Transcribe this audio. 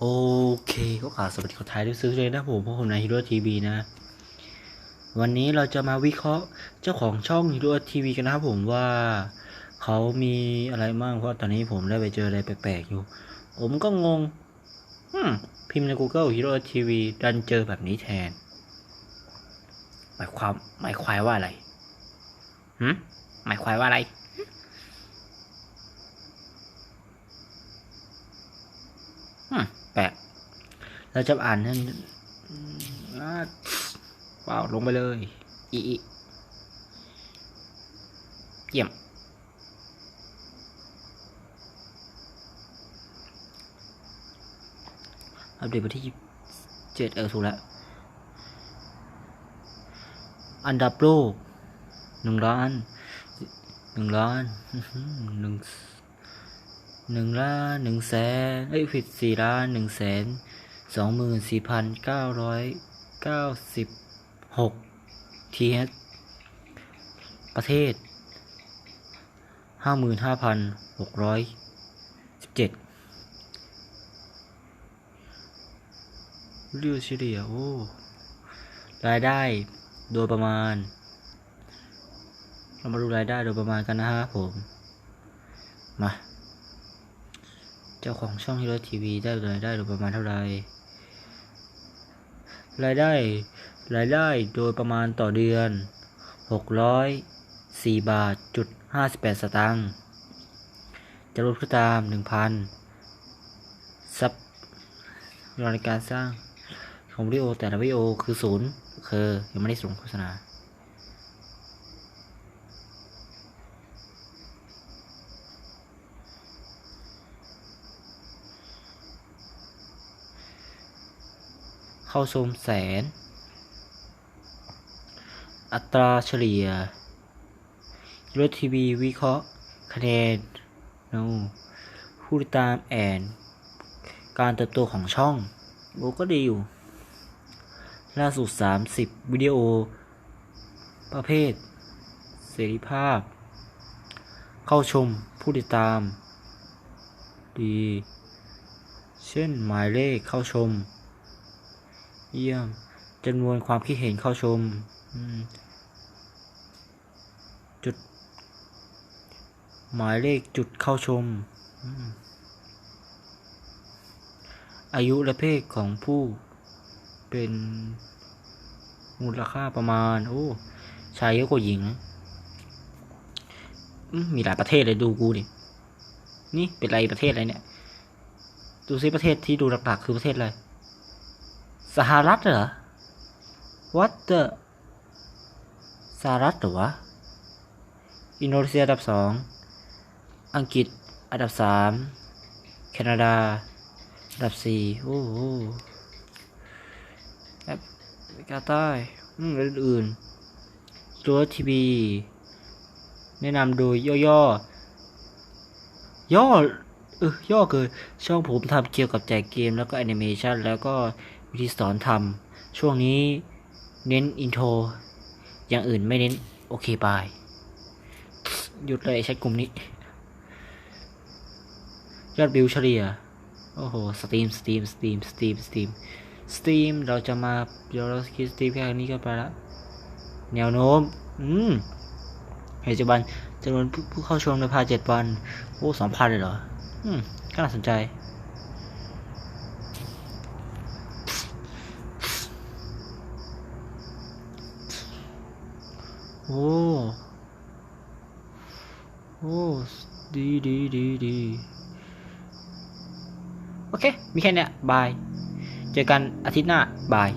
โอเคก็กล่าสวัสดีคนไทยด้วยซื้อเลยนะผมพวกผมในฮีโร่ทีวีนะ วันนี้เราจะมาวิเคราะห์เจ้าของช่องฮีโร่ทีวีกันนะครับผมว่าเขามีอะไรบ้างเพราะตอนนี้ผมได้ไปเจออะไรแปลกๆอยู่ ผมก็งงพิมพ์ใน Google Hero TV ดันเจอแบบนี้แทน หมายความหมายความว่าอะไรหืมหมายความว่าอะไร อืมแปลก เราจะอ่านให้อืมอ่าว้าว ลงไปเลย อีเยี่ยม อัปเดตวันที่เจ็ดเออถูกแล้ว อันดับโลกหนึ่งล้านหนึ่งล้านอื้อหือหนึ่งหนึ่งล้านหนึ่งแสนเอ้ยผิดสี่ล้านหนึ่งแสน สองหมื่นสี่พันเก้าร้อยเก้าสิบหกทีฮประเทศห้าหมื่นห้าพันหกร้อยสิบเจ็ดรียวเฉลี่ยโอ้รายได้โดยประมาณ เรามาดูรายได้โดยประมาณกันนะครับผม มา เจ้าของช่องฮีโร่ทีวีได้รายได้โดยประมาณเท่าไหร่ รายได้ รายได้โดยประมาณต่อเดือนหกร้อยสี่บาทจุดห้าสิบแปดสตางค์จะลดก็ตามหนึ่งพันซับรอในการสร้างของวิดีโอแต่ละวิดีโอคือศูนย์คือยังไม่ได้ส่งโฆษณา เข้าชมแสน อัตราเฉลี่ยยูโรทีวีวิเคราะห์คะแนนนูผู้ติดตามแอนการเติบโตของช่องโอก็ดีอยู่ ล่าสุด 30 วิดีโอ ประเภท เสรีภาพ เข้าชมผู้ติดตาม ดี เช่นหมายเลขเข้าชม เยี่ยมจำนวนความคิดเห็นเข้าชมจุด หมายเลขจุดเข้าชม อายุและเพศของผู้เป็นมูลค่าประมาณ โอ้ชายเยอะกว่าหญิง มีหลายประเทศเลยดูกูดิ นี่เป็นอะไรประเทศอะไรเนี่ย ดูซิประเทศที่ดูหลักๆคือประเทศอะไร สหรัฐเหรอ What the สหรัฐหรอวะ อินโดนีเซียอันดับสอง อังกฤษอันดับสามแคนาดา อันดับสี่โอ้โหแอฟริกาใต้อืมอื่นๆตัวทีวี แนะนำโดยย่อ ๆ ย่อ เออ ย่อเกินช่องผมทำเกี่ยวกับแจกเกมแล้วก็แอนิเมชันแล้วก็ วิธีสอนทำช่วงนี้เน้นอินโทรอย่างอื่นไม่เน้น โอเคบาย หยุดเลยใช้กลุ่มนี้ ยอดวิวเฉลี่ย โอ้โห สตรีม สตรีม สตรีม สตรีม สตรีม สตรีม เราจะมาเดี๋ยวเราคิดสตรีมแค่นี้ก็ไปละ แนวโน้ม อืมปัจจุบันจำนวนผู้เข้าชมในภายเจ็ดวัน โอ้สองพันเลยเหรอ อืมก็น่าสนใจ โอ้ โอ้ ดีดีดีดี โอเค มีแค่เนี้ยบาย เจอกันอาทิตย์หน้า บาย